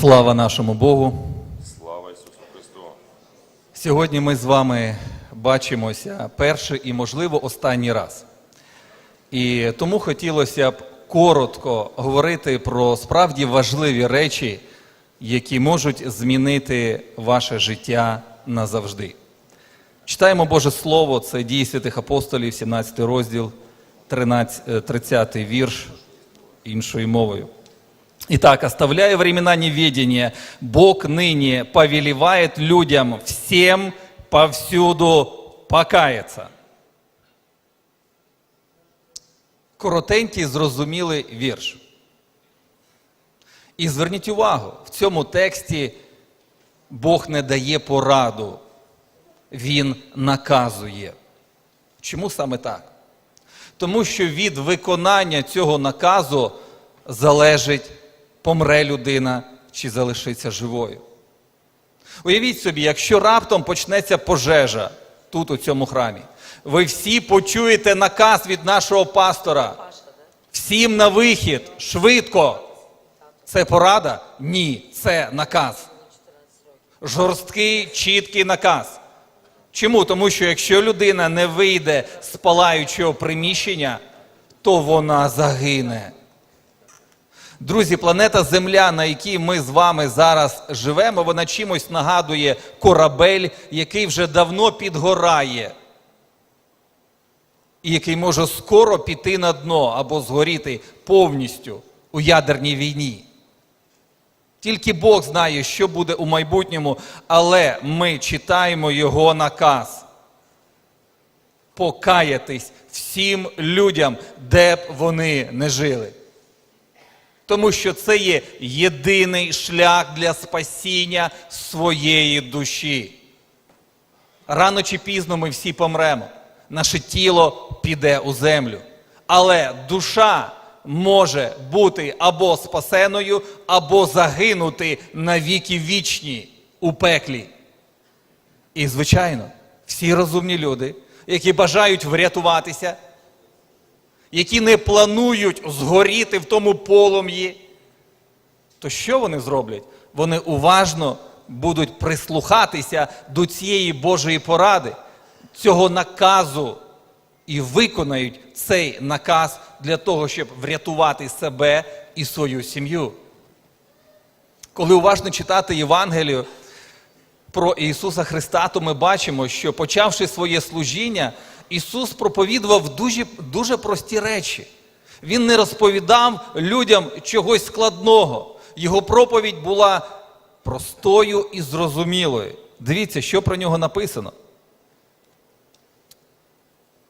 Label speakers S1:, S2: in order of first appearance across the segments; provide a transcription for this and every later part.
S1: Слава нашому Богу!
S2: Слава Ісусу Христу!
S1: Сьогодні ми з вами бачимося перший і, можливо, останній раз. І тому хотілося б коротко говорити про справді важливі речі, які можуть змінити ваше життя назавжди. Читаємо Боже Слово, це дії святих апостолів, 17 розділ, 13, е, 30 вірш іншою мовою. Итак, оставляя времена неведения, Бог ныне повелевает людям всем повсюду покаяться. Коротенький, зрозумілий вірш. І зверніть увагу, в цьому тексті Бог не дає пораду, Він наказує. Чому саме так? Тому що від виконання цього наказу залежить, помре людина чи залишиться живою. Уявіть собі, якщо раптом почнеться пожежа тут, у цьому храмі, ви всі почуєте наказ від нашого пастора. Всім на вихід, швидко. Це порада? Ні, це наказ. Жорсткий, чіткий наказ. Чому? Тому що якщо людина не вийде з палаючого приміщення, то вона загине. Друзі, планета Земля, на якій ми з вами зараз живемо, вона чимось нагадує корабель, який вже давно підгорає, і який може скоро піти на дно або згоріти повністю у ядерній війні. Тільки Бог знає, що буде у майбутньому, але ми читаємо його наказ. Покаятись всім людям, де б вони не жили. Тому що це є єдиний шлях для спасіння своєї душі. Рано чи пізно ми всі помремо. Наше тіло піде у землю. Але душа може бути або спасеною, або загинути на віки вічні у пеклі. І, звичайно, всі розумні люди, які бажають врятуватися, які не планують згоріти в тому полум'ї, то що вони зроблять? Вони уважно будуть прислухатися до цієї Божої поради, цього наказу, і виконають цей наказ для того, щоб врятувати себе і свою сім'ю. Коли уважно читати Євангелію про Ісуса Христа, то ми бачимо, що почавши своє служіння, Ісус проповідував дуже, дуже прості речі. Він не розповідав людям чогось складного. Його проповідь була простою і зрозумілою. Дивіться, що про нього написано.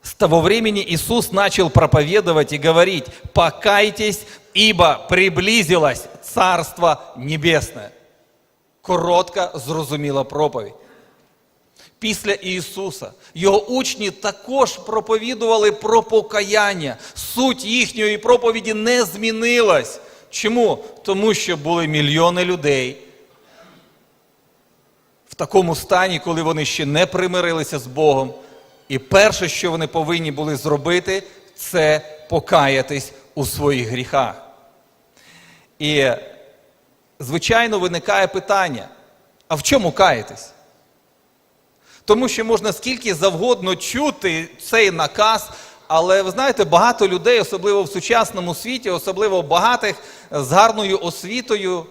S1: С того времени Иисус начал проповедовать и говорить, покайтесь, ибо приблизилось Царство Небесне. Коротка, зрозуміла проповідь. Після Ісуса його учні також проповідували про покаяння. Суть їхньої проповіді не змінилась. Чому? Тому що були мільйони людей в такому стані, коли вони ще не примирилися з Богом. І перше, що вони повинні були зробити, це покаятись у своїх гріхах. І, звичайно, виникає питання: а в чому каятись? Тому що можна скільки завгодно чути цей наказ, але ви знаєте, багато людей, особливо в сучасному світі, особливо багатих з гарною освітою,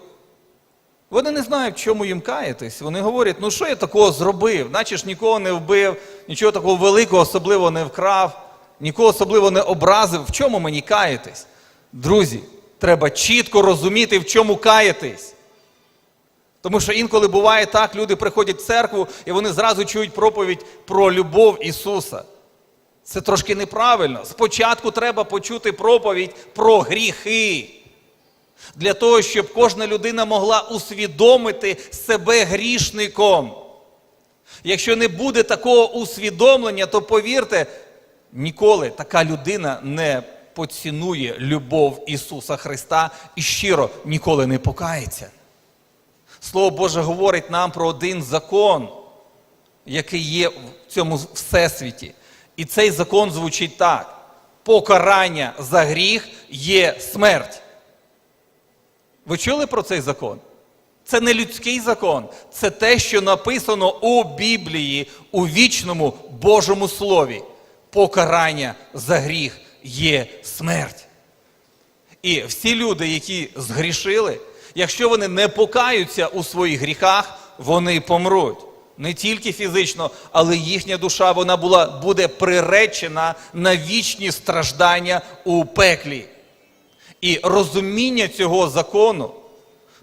S1: вони не знають, чому їм каятись. Вони говорять, ну що я такого зробив? Наче ж нікого не вбив, нічого такого великого особливо не вкрав, нікого особливо не образив. В чому мені каятись? Друзі, треба чітко розуміти, в чому каятись. Тому що інколи буває так, люди приходять в церкву і вони зразу чують проповідь про любов Ісуса. Це трошки неправильно. Спочатку треба почути проповідь про гріхи. Для того, щоб кожна людина могла усвідомити себе грішником. Якщо не буде такого усвідомлення, то повірте, ніколи така людина не поцінує любов Ісуса Христа і щиро ніколи не покається. Слово Боже говорить нам про один закон, який є в цьому всесвіті. І цей закон звучить так: покарання за гріх є смерть. Ви чули про цей закон? Це не людський закон, це те, що написано у Біблії, у вічному Божому Слові. Покарання за гріх є смерть. І всі люди, які згрішили, якщо вони не покаються у своїх гріхах, вони помруть. Не тільки фізично, але їхня душа вона була, буде приречена на вічні страждання у пеклі. І розуміння цього закону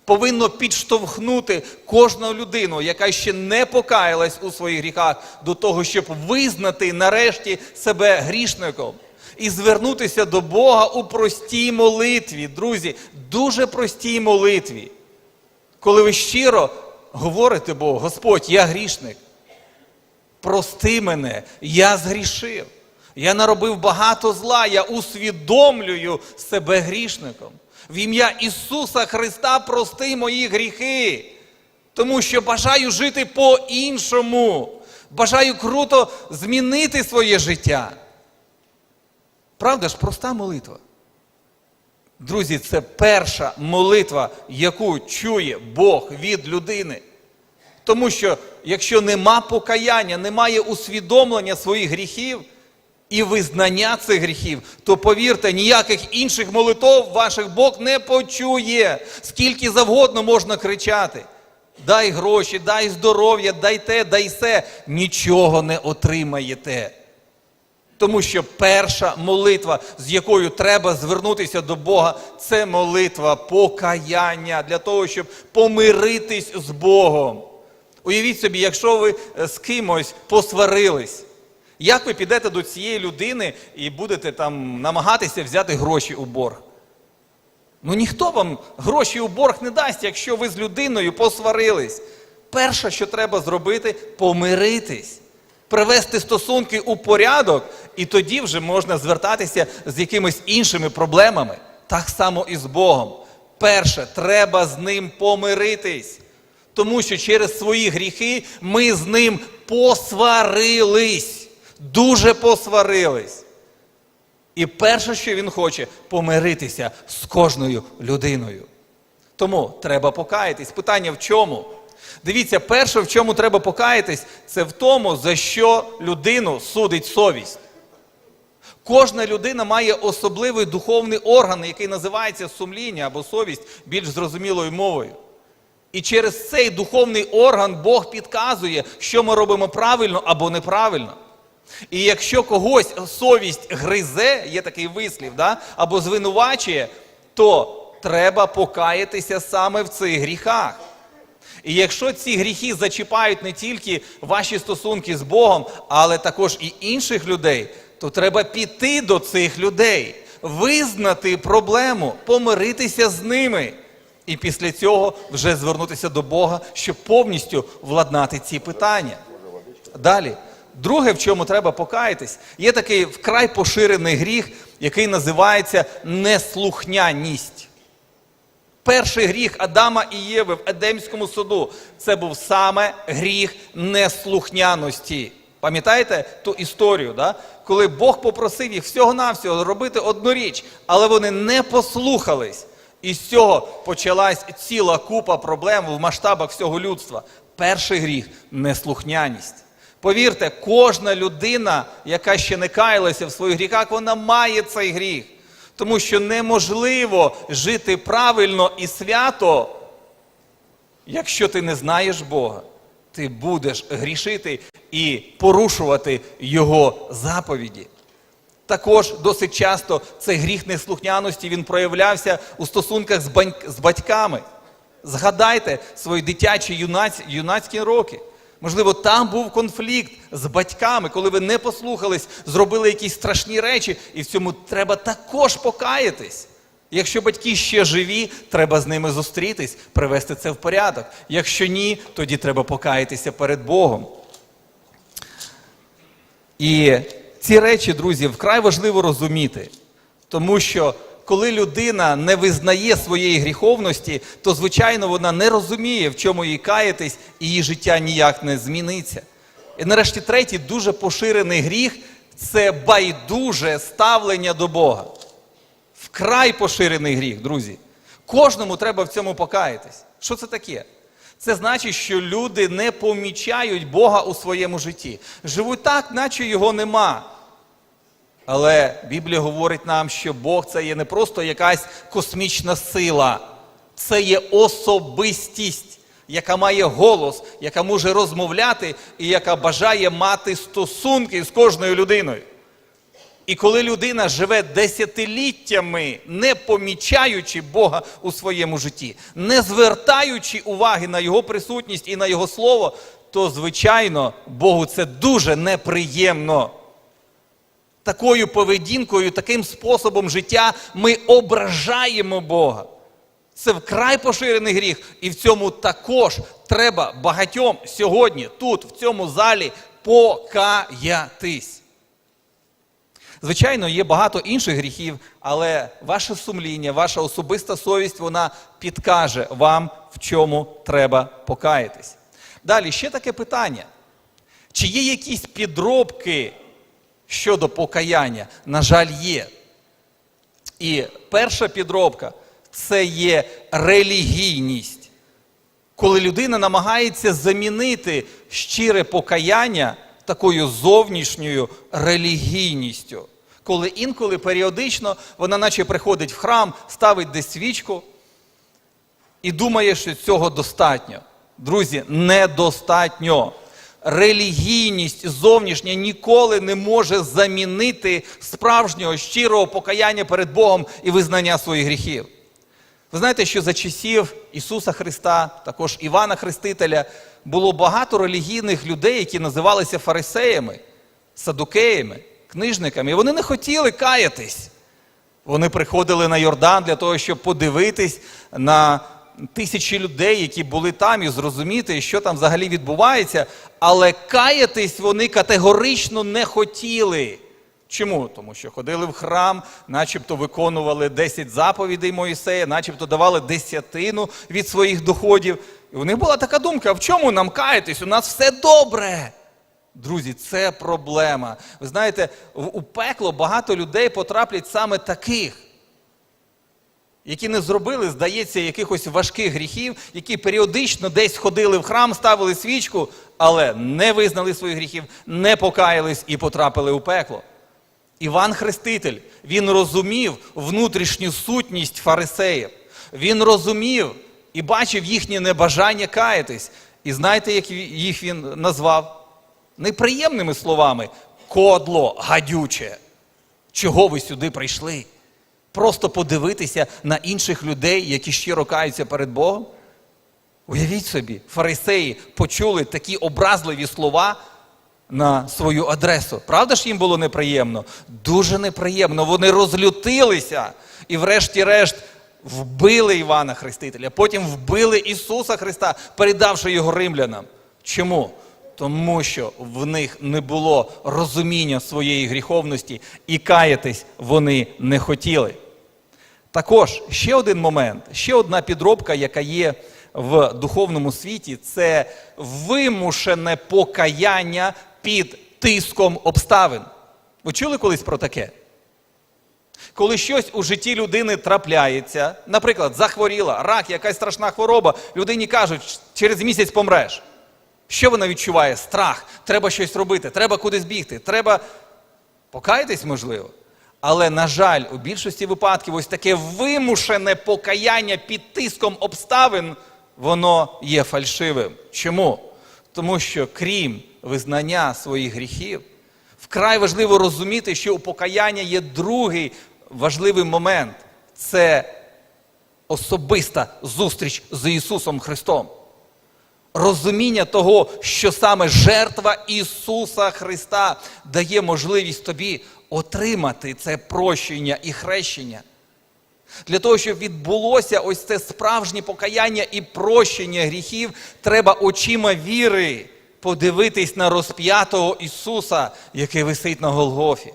S1: повинно підштовхнути кожну людину, яка ще не покаялась у своїх гріхах, до того, щоб визнати нарешті себе грішником і звернутися до Бога у простій молитві. Друзі, дуже простій молитві. Коли ви щиро говорите Богу, Господь, я грішник. Прости мене, я згрішив. Я наробив багато зла, я усвідомлюю себе грішником. В ім'я Ісуса Христа прости мої гріхи, тому що бажаю жити по-іншому. Бажаю круто змінити своє життя. Правда ж, проста молитва. Друзі, це перша молитва, яку чує Бог від людини. Тому що якщо нема покаяння, немає усвідомлення своїх гріхів і визнання цих гріхів, то повірте, ніяких інших молитов ваших Бог не почує. Скільки завгодно можна кричати. Дай гроші, дай здоров'я, дай те, дай се. Нічого не отримаєте. Тому що перша молитва, з якою треба звернутися до Бога, це молитва покаяння для того, щоб помиритись з Богом. Уявіть собі, якщо ви е, з кимось посварились, як ви підете до цієї людини і будете там намагатися взяти гроші у борг? Ну ніхто вам гроші у борг не дасть, якщо ви з людиною посварились. Перше, що треба зробити, помиритись, привести стосунки у порядок, і тоді вже можна звертатися з якимись іншими проблемами. Так само і з Богом. Перше, треба з ним помиритись. Тому що через свої гріхи ми з ним посварились. Дуже посварились. І перше, що він хоче, помиритися з кожною людиною. Тому треба покаятись. Питання в чому? Дивіться, перше, в чому треба покаятись, це в тому, за що людину судить совість. Кожна людина має особливий духовний орган, який називається сумління або совість більш зрозумілою мовою. І через цей духовний орган Бог підказує, що ми робимо правильно або неправильно. І якщо когось совість гризе, є такий вислів, да? або звинувачує, то треба покаятися саме в цих гріхах. І якщо ці гріхи зачіпають не тільки ваші стосунки з Богом, але також і інших людей, то треба піти до цих людей, визнати проблему, помиритися з ними. І після цього вже звернутися до Бога, щоб повністю владнати ці питання. Далі. Друге, в чому треба покаятись, є такий вкрай поширений гріх, який називається неслухняність. Перший гріх Адама і Єви в Едемському суду це був саме гріх неслухняності. Пам'ятаєте ту історію, да? коли Бог попросив їх всього-навсього робити одну річ, але вони не послухались. І з цього почалась ціла купа проблем в масштабах всього людства. Перший гріх неслухняність. Повірте, кожна людина, яка ще не каялася в своїх гріхах, вона має цей гріх. Тому що неможливо жити правильно і свято, якщо ти не знаєш Бога. Ти будеш грішити і порушувати Його заповіді. Також досить часто цей гріх неслухняності він проявлявся у стосунках з, бань- з батьками. Згадайте свої дитячі юнаці, юнацькі роки. Можливо, там був конфлікт з батьками, коли ви не послухались, зробили якісь страшні речі, і в цьому треба також покаятись. Якщо батьки ще живі, треба з ними зустрітись, привести це в порядок. Якщо ні, тоді треба покаятися перед Богом. І ці речі, друзі, вкрай важливо розуміти, тому що коли людина не визнає своєї гріховності, то, звичайно, вона не розуміє, в чому їй каятись, і її життя ніяк не зміниться. І нарешті третій дуже поширений гріх це байдуже ставлення до Бога. Вкрай поширений гріх, друзі. Кожному треба в цьому покаятись. Що це таке? Це значить, що люди не помічають Бога у своєму житті. Живуть так, наче його нема. Але Біблія говорить нам, що Бог це є не просто якась космічна сила, це є особистість, яка має голос, яка може розмовляти і яка бажає мати стосунки з кожною людиною. І коли людина живе десятиліттями, не помічаючи Бога у своєму житті, не звертаючи уваги на Його присутність і на Його слово, то, звичайно, Богу це дуже неприємно. Такою поведінкою, таким способом життя ми ображаємо Бога. Це вкрай поширений гріх, і в цьому також треба багатьом сьогодні, тут, в цьому залі, покаятись. Звичайно, є багато інших гріхів, але ваше сумління, ваша особиста совість, вона підкаже вам, в чому треба покаятись. Далі ще таке питання: чи є якісь підробки щодо покаяння? На жаль, є. І перша підробка це є релігійність. Коли людина намагається замінити щире покаяння такою зовнішньою релігійністю. Коли інколи періодично вона наче приходить в храм, ставить десь свічку і думає, що цього достатньо. Друзі, недостатньо. Релігійність зовнішня ніколи не може замінити справжнього щирого покаяння перед Богом і визнання своїх гріхів. Ви знаєте, що за часів Ісуса Христа, також Івана Хрестителя, було багато релігійних людей, які називалися фарисеями, садукеями, книжниками. І вони не хотіли каятись. Вони приходили на Йордан для того, щоб подивитись на тисячі людей, які були там, і зрозуміти, що там взагалі відбувається. Але каятись вони категорично не хотіли. Чому? Тому що ходили в храм, начебто виконували 10 заповідей Моїсея, начебто давали десятину від своїх доходів. І у них була така думка: а в чому нам каятись? У нас все добре. Друзі, це проблема. Ви знаєте, у пекло багато людей потраплять саме таких, які не зробили, здається, якихось важких гріхів, які періодично десь ходили в храм, ставили свічку, але не визнали своїх гріхів, не покаялись і потрапили у пекло. Іван Хреститель, він розумів внутрішню сутність фарисеїв. Він розумів і бачив їхнє небажання каятись. І знаєте, як їх він назвав? Неприємними словами: кодло гадюче. Чого ви сюди прийшли? Просто подивитися на інших людей, які щиро каються перед Богом? Уявіть собі, фарисеї почули такі образливі слова на свою адресу. Правда ж їм було неприємно? Дуже неприємно. Вони розлютилися і, врешті-решт, вбили Івана Хрестителя, потім вбили Ісуса Христа, передавши його римлянам. Чому? Тому що в них не було розуміння своєї гріховності і каятись вони не хотіли. Також ще один момент, ще одна підробка, яка є в духовному світі, це вимушене покаяння під тиском обставин. Ви чули колись про таке? Коли щось у житті людини трапляється, наприклад, захворіла, рак, якась страшна хвороба, людині кажуть, через місяць помреш. Що вона відчуває? Страх. Треба щось робити, треба кудись бігти, треба покаятись, можливо. Але, на жаль, у більшості випадків ось таке вимушене покаяння під тиском обставин, воно є фальшивим. Чому? Тому що крім визнання своїх гріхів, вкрай важливо розуміти, що у покаяння є другий важливий момент це особиста зустріч з Ісусом Христом. Розуміння того, що саме жертва Ісуса Христа дає можливість тобі отримати це прощення і хрещення. Для того, щоб відбулося ось це справжнє покаяння і прощення гріхів, треба очима віри подивитись на розп'ятого Ісуса, який висить на Голгофі.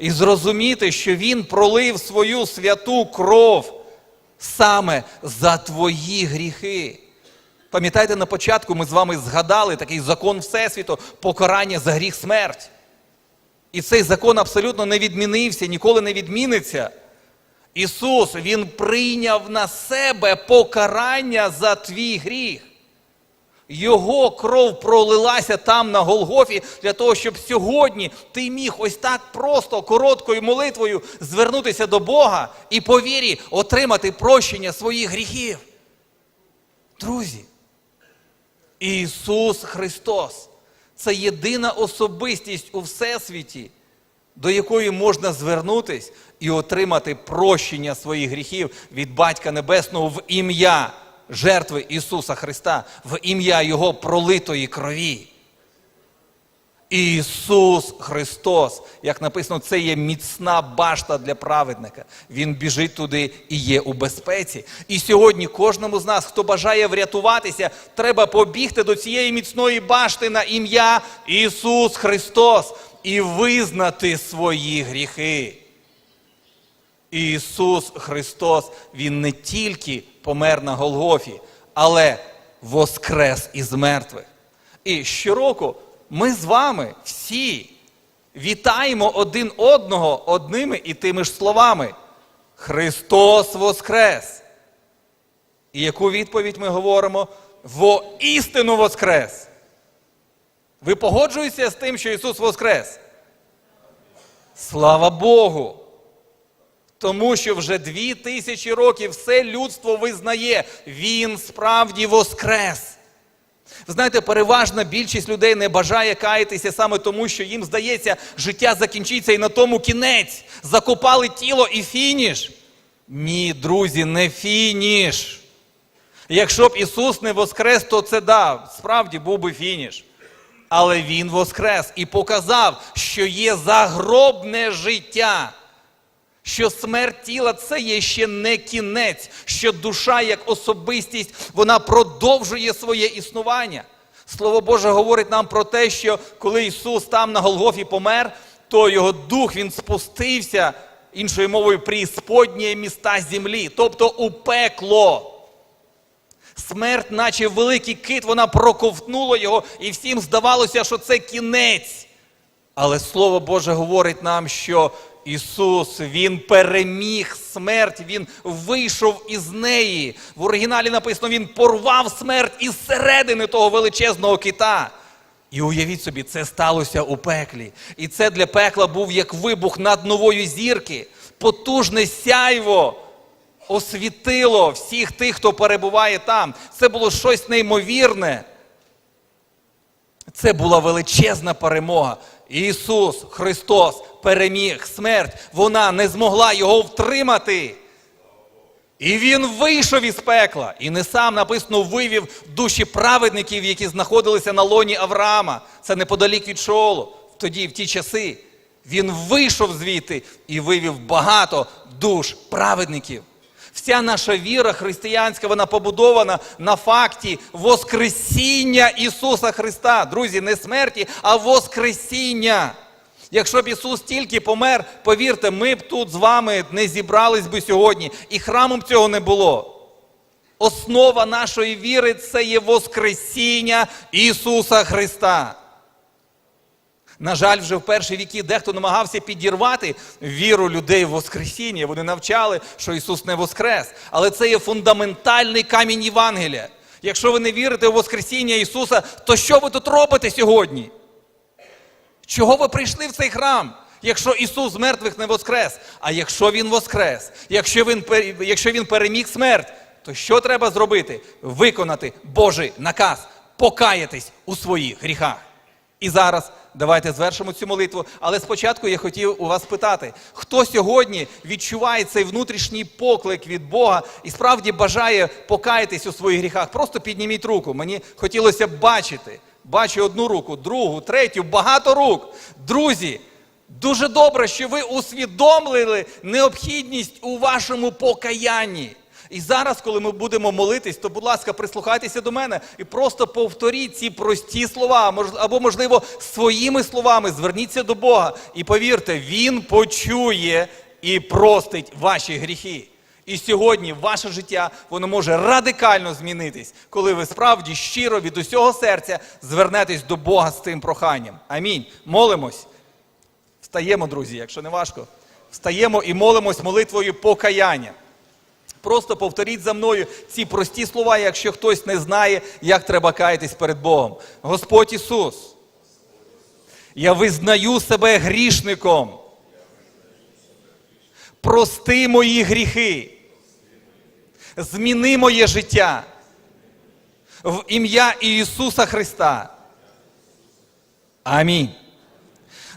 S1: І зрозуміти, що Він пролив свою святу кров саме за твої гріхи. Пам'ятаєте, на початку ми з вами згадали такий закон Всесвіту покарання за гріх смерть. І цей закон абсолютно не відмінився, ніколи не відміниться. Ісус, Він прийняв на себе покарання за твій гріх. Його кров пролилася там на Голгофі для того, щоб сьогодні ти міг ось так просто короткою молитвою звернутися до Бога і по вірі отримати прощення своїх гріхів. Друзі, Ісус Христос це єдина особистість у Всесвіті, до якої можна звернутись і отримати прощення своїх гріхів від Батька Небесного в ім'я жертви Ісуса Христа, в ім'я Його пролитої крові. Ісус Христос, як написано, це є міцна башта для праведника. Він біжить туди і є у безпеці. І сьогодні кожному з нас, хто бажає врятуватися, треба побігти до цієї міцної башти на ім'я Ісус Христос і визнати свої гріхи. Ісус Христос, Він не тільки помер на Голгофі, але воскрес із мертвих. І щороку ми з вами всі вітаємо один одного одними і тими ж словами. Христос Воскрес! І яку відповідь ми говоримо? Во істину Воскрес! Ви погоджуєтеся з тим, що Ісус Воскрес? Слава Богу! Тому що вже дві тисячі років все людство визнає, він справді воскрес. Знаєте, переважна більшість людей не бажає каятися саме тому, що їм здається, життя закінчиться і на тому кінець. Закопали тіло і фініш. Ні, друзі, не фініш. Якщо б Ісус не воскрес, то це да, справді був би фініш. Але Він воскрес і показав, що є загробне життя що смерть тіла це є ще не кінець, що душа як особистість вона продовжує своє існування. Слово Боже говорить нам про те, що коли Ісус там на Голгофі помер, то його дух він спустився, іншою мовою, прісподнє міста землі, тобто у пекло. Смерть, наче великий кит, вона проковтнула його, і всім здавалося, що це кінець. Але Слово Боже говорить нам, що Ісус, Він переміг смерть, Він вийшов із неї. В оригіналі написано, Він порвав смерть із середини того величезного кита. І уявіть собі, це сталося у пеклі. І це для пекла був як вибух над нової зірки, потужне сяйво освітило всіх тих, хто перебуває там. Це було щось неймовірне. Це була величезна перемога. Ісус Христос переміг смерть. Вона не змогла його втримати. І він вийшов із пекла. І не сам написано вивів душі праведників, які знаходилися на лоні Авраама. Це неподалік від Шоолу. Тоді, в ті часи, він вийшов звідти і вивів багато душ праведників. Вся наша віра християнська, вона побудована на факті Воскресіння Ісуса Христа. Друзі, не смерті, а Воскресіння. Якщо б Ісус тільки помер, повірте, ми б тут з вами не зібрались би сьогодні, і храмом цього не було. Основа нашої віри це є Воскресіння Ісуса Христа. На жаль, вже в перші віки дехто намагався підірвати віру людей в Воскресіння. Вони навчали, що Ісус не воскрес. Але це є фундаментальний камінь Євангелія. Якщо ви не вірите в Воскресіння Ісуса, то що ви тут робите сьогодні? Чого ви прийшли в цей храм? Якщо Ісус з мертвих не воскрес, а якщо Він воскрес, якщо Він, якщо він переміг смерть, то що треба зробити? Виконати Божий наказ, покаятись у своїх гріхах. І зараз давайте звершимо цю молитву. Але спочатку я хотів у вас питати, хто сьогодні відчуває цей внутрішній поклик від Бога і справді бажає покаятись у своїх гріхах? Просто підніміть руку. Мені хотілося б бачити. Бачу одну руку, другу, третю, багато рук. Друзі, дуже добре, що ви усвідомили необхідність у вашому покаянні. І зараз, коли ми будемо молитись, то, будь ласка, прислухайтеся до мене і просто повторіть ці прості слова, або, можливо, своїми словами зверніться до Бога. І повірте, Він почує і простить ваші гріхи. І сьогодні ваше життя воно може радикально змінитись, коли ви справді щиро від усього серця звернетесь до Бога з цим проханням. Амінь. Молимось. Встаємо, друзі, якщо не важко. встаємо і молимось молитвою покаяння. Просто повторіть за мною ці прості слова, якщо хтось не знає, як треба каятись перед Богом. Господь Ісус, я визнаю себе грішником. Прости мої гріхи. Зміни моє життя в ім'я Ісуса Христа. Амінь.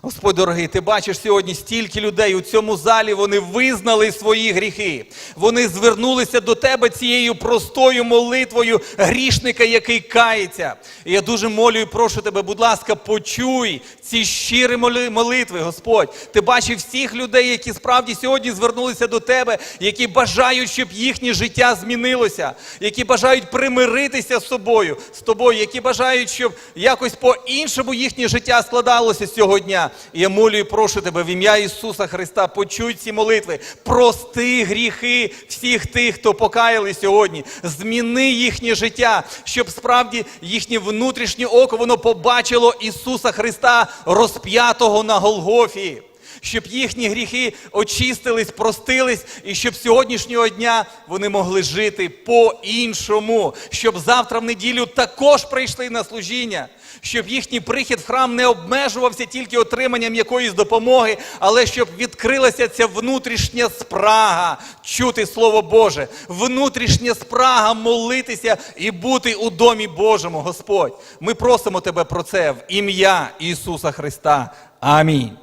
S1: Господь дорогий, ти бачиш сьогодні стільки людей у цьому залі, вони визнали свої гріхи. Вони звернулися до тебе цією простою молитвою грішника, який кається. І я дуже молю і прошу тебе, будь ласка, почуй ці щирі моли- молитви, Господь. Ти бачив всіх людей, які справді сьогодні звернулися до тебе, які бажають, щоб їхнє життя змінилося, які бажають примиритися з собою, з тобою, які бажають, щоб якось по-іншому їхнє життя складалося з цього дня. І я молю і прошу тебе в ім'я Ісуса Христа, почуй ці молитви, прости гріхи всіх тих, хто покаяли сьогодні, зміни їхнє життя, щоб справді їхнє внутрішнє око воно побачило Ісуса Христа розп'ятого на Голгофі щоб їхні гріхи очистились, простились, і щоб сьогоднішнього дня вони могли жити по-іншому, щоб завтра в неділю також прийшли на служіння, щоб їхній прихід в храм не обмежувався тільки отриманням якоїсь допомоги, але щоб відкрилася ця внутрішня спрага чути Слово Боже, внутрішня спрага молитися і бути у домі Божому, Господь. Ми просимо Тебе про це в ім'я Ісуса Христа. Амінь.